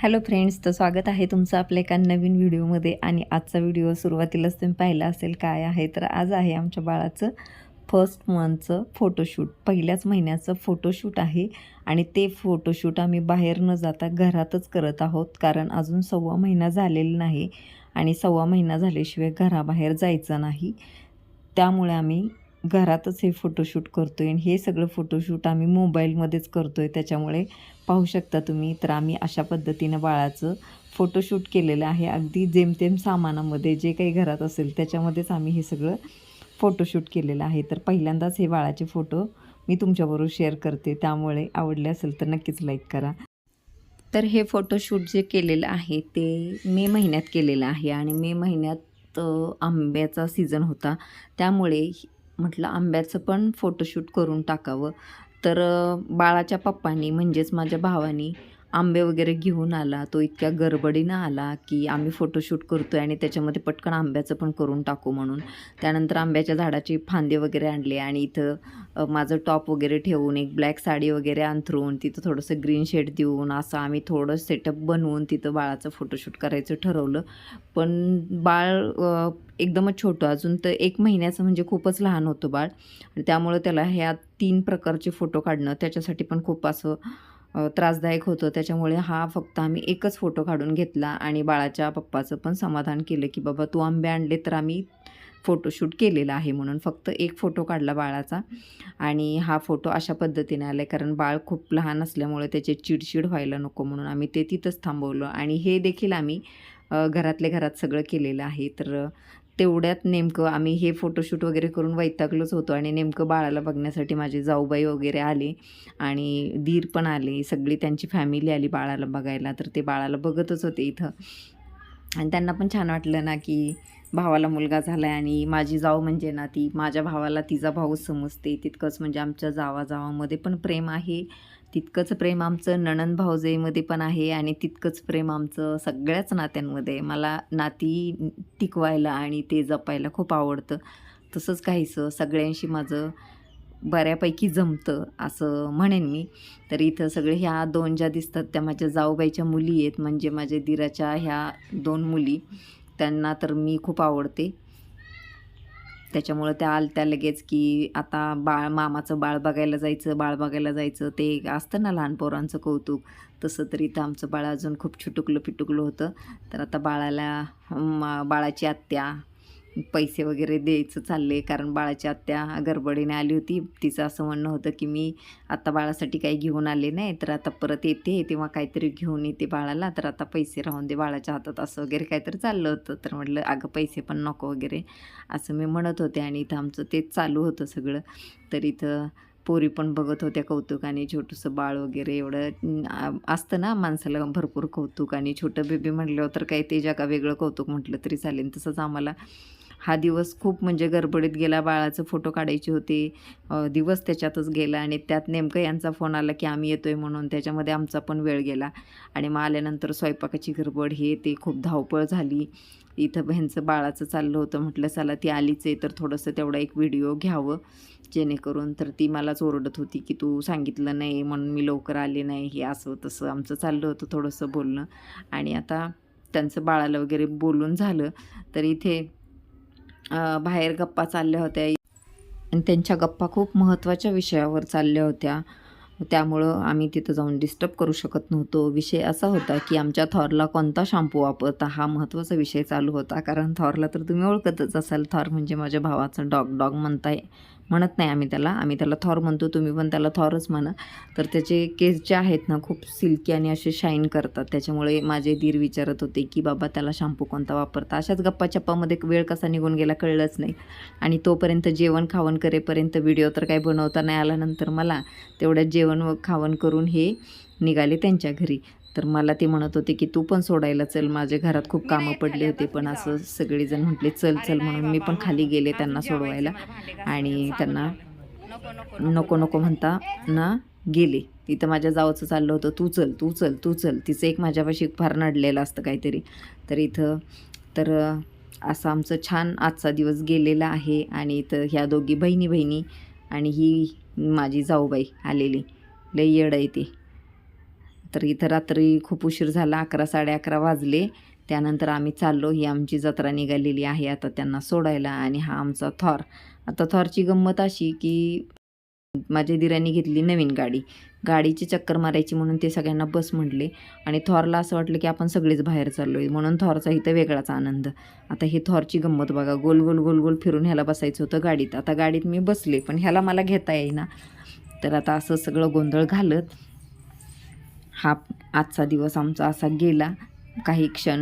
Hello friends तर स्वागत आहे तुमचं आपल्या एका नवीन व्हिडिओमध्ये. आणि आजचा व्हिडिओ सुरुवातीलाच तुम्ही पाहिला असेल काय आहे तर आज आहे आमच्या बाळाचं फर्स्ट मंथचं फोटोशूट पहिल्याच महिन्याचं फोटोशूट आहे. आणि ते फोटोशूट आम्ही बाहेर न जाता घरातच करत आहोत कारण अजून सव्वा महिना झालेला नाही. आणि सव्वा महिना झाल्याशिवाय घराबाहेर जायचं नाही. त्यामुळे आम्ही घरातच हे फोटोशूट करतो आहे आणि हे सगळं फोटोशूट आम्ही मोबाईलमध्येच करतो आहे त्याच्यामुळे पाहू शकता तुम्ही. तर आम्ही अशा पद्धतीनं बाळाचं फोटोशूट केलेलं आहे. अगदी जेमतेम सामानामध्ये जे काही घरात असेल त्याच्यामध्येच आम्ही हे सगळं फोटोशूट केलेलं आहे. तर पहिल्यांदाच हे बाळाचे फोटो मी तुमच्याबरोबर शेअर करते. त्यामुळे आवडले असेल तर नक्कीच लाईक करा. तर हे फोटोशूट जे केलेलं आहे ते मे महिन्यात केलेलं आहे आणि मे महिन्यात आंब्याचा सीझन होता. त्यामुळे म्हटलं आंब्याचं पण फोटोशूट करून टाकावं. तर बाळाच्या पप्पांनी म्हणजेच माझ्या भावानी आंबे वगैरे घेऊन आला तो इतक्या गडबडीनं आला की आम्ही फोटोशूट करतो आहे आणि त्याच्यामध्ये पटकन आंब्याचं पण करून टाकू म्हणून. त्यानंतर आंब्याच्या झाडाची फांदे वगैरे आणले आणि इथं माझं टॉप वगैरे ठेवून एक ब्लॅक साडी वगैरे अंथरून तिथं थोडंसं ग्रीन शेड देऊन असं आम्ही थोडं सेटअप बनवून तिथं बाळाचं फोटोशूट करायचं ठरवलं. पण बाळ एकदमच छोटं अजून तर एक महिन्याचं म्हणजे खूपच लहान होतं बाळ. त्यामुळं त्याला ह्या तीन प्रकारचे फोटो काढणं त्याच्यासाठी पण खूप असं त्रासदायक होतं. त्याच्यामुळे हा फक्त आम्ही एकच फोटो काढून घेतला आणि बाळाच्या पप्पाचं पण समाधान केलं की बाबा तू आंबे आणले तर आम्ही फोटोशूट केलेला आहे म्हणून फक्त एक फोटो काढला बाळाचा आणि हा फोटो अशा पद्धतीने आला आहे कारण बाळ खूप लहान असल्यामुळे त्याचे चिडचिड व्हायला नको म्हणून आम्ही ते तिथंच थांबवलं आणि हे देखील आम्ही घरातल्या घरात सगळं केलेलं आहे. तर तेवढ्यात नेमकं आम्ही हे फोटोशूट वगैरे करून वैतागलोच होतो आणि नेमकं बाळाला बघण्यासाठी माझे जाऊबाई वगैरे आले आणि दीर पण आले. सगळी त्यांची फॅमिली आली बाळाला बघायला. तर ते बाळाला बघतच होते इथं. आणि त्यांना पण छान वाटलं ना की भावाला मुलगा झाला आहे आणि माझी जाऊ म्हणजे ना ती माझ्या भावाला तिचा भाऊ समजते. तितकंच म्हणजे आमच्या जावा जावामध्ये पण प्रेम आहे. तितकंच प्रेम आमचं नणंद भाऊजाईमध्ये पण आहे आणि तितकंच प्रेम आमचं सगळ्याच नात्यांमध्ये मला नाती टिकवायला आणि ते जपायला खूप आवडतं. तसंच काहीसं सगळ्यांशी माझं बऱ्यापैकी जमतं असं म्हणेन मी. तर इथं सगळे ह्या दोन ज्या दिसतात त्या माझ्या जाऊबाईच्या मुली आहेत म्हणजे माझ्या दिराच्या ह्या दोन मुली. त्यांना तर मी खूप आवडते. त्याच्यामुळं त्या आलत्या लगेच की आता बाळ मामाचं बाळ बघायला जायचं बाळ बघायला जायचं. ते असतं ना लहान पोरांचं कौतुक. तसं तर इथं आमचं बाळ अजून खूप छुटुकलं पिटुकलं होतं. तर आता बाळाला बाळाची आत्या पैसे वगैरे द्यायचं चालले कारण बाळाची आत्या गडबडीने आली होती. तिचं असं म्हणणं होतं की मी आता बाळासाठी काही घेऊन आले नाही तर आता परत येते तेव्हा काहीतरी घेऊन येते बाळाला तर आता पैसे राहून दे बाळाच्या हातात असं वगैरे काहीतरी चाललं होतं. तर म्हटलं अगं पैसे पण नको वगैरे असं मी म्हणत होते. आणि इथं आमचं तेच चालू होतं सगळं. तर इथं पोरी पण बघत होत्या कौतुकाने छोटंसं बाळ वगैरे एवढं असतं ना माणसाला भरपूर कौतुक आणि छोटं बेबी म्हटल्यावर तर काही ते जगा वेगळं कौतुक म्हटलं तरी चालेल. तसंच आम्हाला हा दिवस खूप म्हणजे गडबडीत गेला. बाळाचं फोटो काढायचे होते. दिवस त्याच्यातच गेला आणि त्यात नेमकं यांचा फोन आला की आम्ही येतोय म्हणून. त्याच्यामध्ये आमचा पण वेळ गेला. आणि मग आल्यानंतर स्वयंपाकाची गडबड हे ते खूप धावपळ झाली. इथं ह्यांचं बाळाचं चाललं होतं. म्हटलं चला ती आलीच आहे तर थोडंसं तेवढा एक व्हिडिओ घ्यावं. जेणेकरून तर ती मलाच ओरडत होती की तू सांगितलं नाही म्हणून मी लवकर आले नाही. हे असं तसं आमचं चाललं होतं थोडंसं बोलणं. आणि आता त्यांचं बाळाला वगैरे बोलून झालं. तर इथे बाहेर गप्पा चालल्या होत्या. आणि त्यांच्या गप्पा खूप महत्त्वाच्या विषयावर चालल्या होत्या. त्यामुळं आम्ही तिथं जाऊन डिस्टर्ब करू शकत नव्हतो. विषय असा होता की आमच्या थॉरला कोणता शॅम्पू वापरता हा महत्त्वाचा विषय चालू होता. कारण थॉरला तर तुम्ही ओळखतच असाल. थॉर म्हणजे माझ्या भावाचं डॉग डॉग म्हणताय. म्हणत नाही आम्ही त्याला. आम्ही त्याला थॉर म्हणतो तुम्ही पण त्याला थॉरच म्हणा. तर त्याचे केस जे आहेत ना खूप सिल्की आणि असे शाईन करतात. त्याच्यामुळे माझे धीर विचारत होते की बाबा त्याला शॅम्पू कोणता वापरता? अशाच गप्पा चप्पामध्ये वेळ कसा निघून गेला कळलंच नाही. आणि तोपर्यंत जेवण खावण करेपर्यंत व्हिडिओ तर काही बनवता नाही आल्यानंतर मला तेवढ्यात जेवण व खावण करून हे निघाले त्यांच्या घरी. तर मला ते म्हणत होते की तू पण सोडायला चल माझ्या घरात खूप कामं पडले होते पण असं सगळेजण म्हटले चल चल म्हणून मी पण खाली गेले त्यांना सोडवायला. आणि त्यांना नको नको म्हणता ना गेले. तिथं माझ्या जावचं चाललं होतं. तू चल तू चल तू चल. तिचं एक माझ्यापाशी फार नडलेलं असतं काहीतरी. तर इथं तर असं आमचं छान आजचा दिवस गेलेला आहे आणि इथं ह्या दोघी बहिणी बहिणी आणि ही माझी जाऊबाई आलेली. लई येड आहे ती. तर इथं रात्री खूप उशीर झाला अकरा साडे अकरा वाजले. त्यानंतर आम्ही चाललो. ही आमची जत्रा निघालेली आहे आता त्यांना सोडायला आणि हा आमचा थॉर. आता थॉरची गंमत अशी की माझ्या दिराने घेतली नवीन गाडी. गाडीची चक्कर मारायची म्हणून ते सगळ्यांना बस म्हटले आणि थॉरला असं वाटलं की आपण सगळेच बाहेर चाललो आहे म्हणून थॉरचा इथं वेगळाच आनंद. आता हे थॉरची गंमत बघा. गोल गोल गोल गोल फिरून ह्याला बसायचं होतं गाडीत. आता गाडीत मी बसले पण ह्याला मला घेता येईना. तर आता असं सगळं गोंधळ घालत हा आजचा दिवस आमचा असा गेला. काही क्षण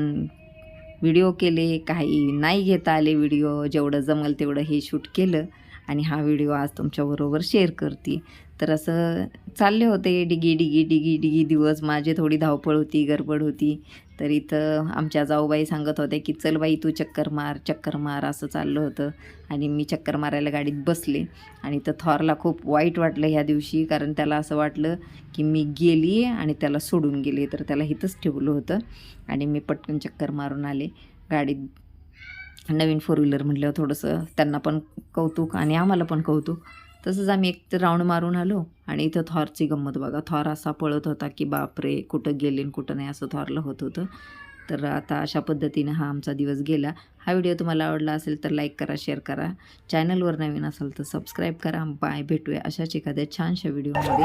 व्हिडिओ केले काही नाही घेता आले व्हिडिओ जेवढं जमल तेवढं हे शूट केलं. आणि हा व्हिडिओ आज तुमच्याबरोबर शेअर करते. तर असं चालले होते डिगी डिगी डिगी डिगी दिवस. माझी थोडी धावपळ होती गडबड होती. तर इथं आमच्या जाऊबाई सांगत होत्या की चल बाई तू चक्कर मार चक्कर मार असं चाललं होतं. आणि मी चक्कर मारायला गाडीत बसले. आणि तर थॉरला खूप वाईट वाटलं ह्या दिवशी कारण त्याला असं वाटलं की मी गेली आणि त्याला सोडून गेले. तर त्याला इथंच ठेवलं होतं. आणि मी पटकन चक्कर मारून आले. गाडीत नवीन फोर व्हीलर म्हटल्यावर थोडंसं त्यांना पण कौतुक आणि आम्हाला पण कौतुक. तसंच आम्ही एक राऊंड मारून आलो आणि इथं थॉरची गंमत बघा. थॉर असा पळत होता की बापरे कुठं गेले आणि कुठं नाही असं थॉरला होत होतं. तर आता अशा पद्धतीनं हा आमचा दिवस गेला. हा व्हिडिओ तुम्हाला आवडला असेल तर लाईक करा शेअर करा. चॅनलवर नवीन असाल तर सबस्क्राईब करा. बाय भेटूया अशाच एखाद्या छानशा व्हिडिओमध्ये.